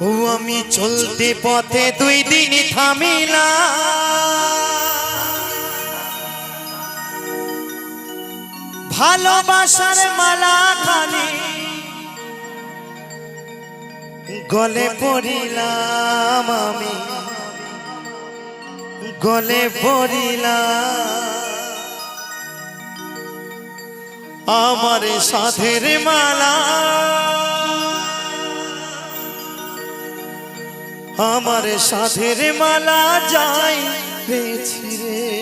ও আমি চলতে পথে দুই দিন থামিলা ভালোবাসার মালা খানি গলে পড়িলাম আমি। গলে পড়িলাম। আমার সাধের মালা আমার সাধের মালা যাই। পেয়েছি রে।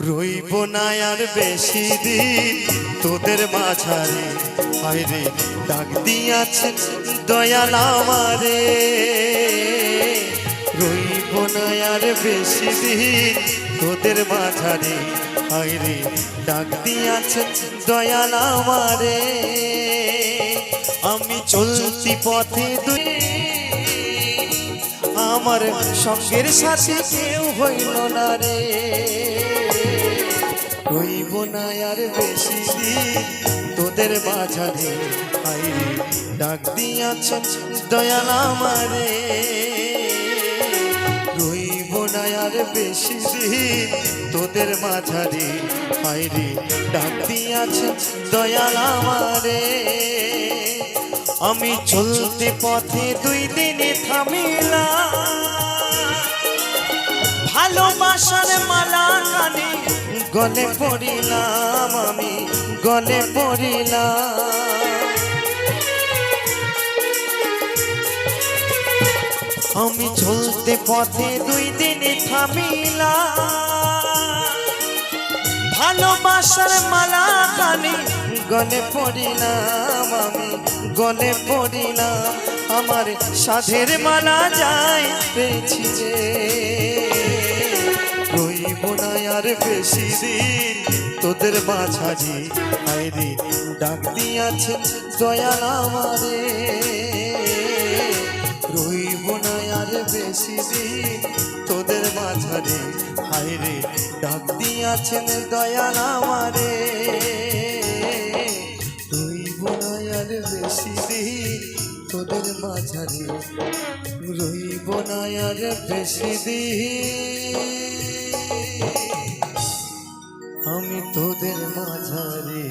রইব না আর বেশি দিন। তোদের মাঝারে হায়রে ডাক দিয়াছে দয়াল আমারে। রইব না আর বেশি দিন। তোদের মাঝারে হায়রে ডাক দিয়াছে দয়াল আমারে। আমি চলতি পথে আমার সঙ্গের সাথে কেউ হইল না রে। রইব না আর বেশি তোদের মাঝারে আইরে ডাক দিয়াছ দয়াল আমারে। রইব না আর বেশি তোদের মাঝারে আইরে ডাক দিয়াছ দয়াল আমারে। আমি চলতে পথে দুই দিনে থামিলাম ভালোবাসার মালা কানে গলে পড়িলাম আমি, গলে পড়িলাম। আমি চলতে পথে দুই দিনে থামিলাম ভালোবাসার মালা কানে গলে পড়িলাম আমি, গলে পড়িলাম। আমার সাধের মালা যায় পেয়েছি রে রইব না আর বেশি দিন, তোদের মাঝারি আইরে ডাক দিয়াছে দয়াল আমারে। রইব না আর বেশি দিন, তোদের মাঝারে হাইরে ডাক দিয়াছেন দয়াল আমারে। আর বেশি দিন তোদের মাঝারে রইব না আর বেশি দিন আমি তোদের মাঝারে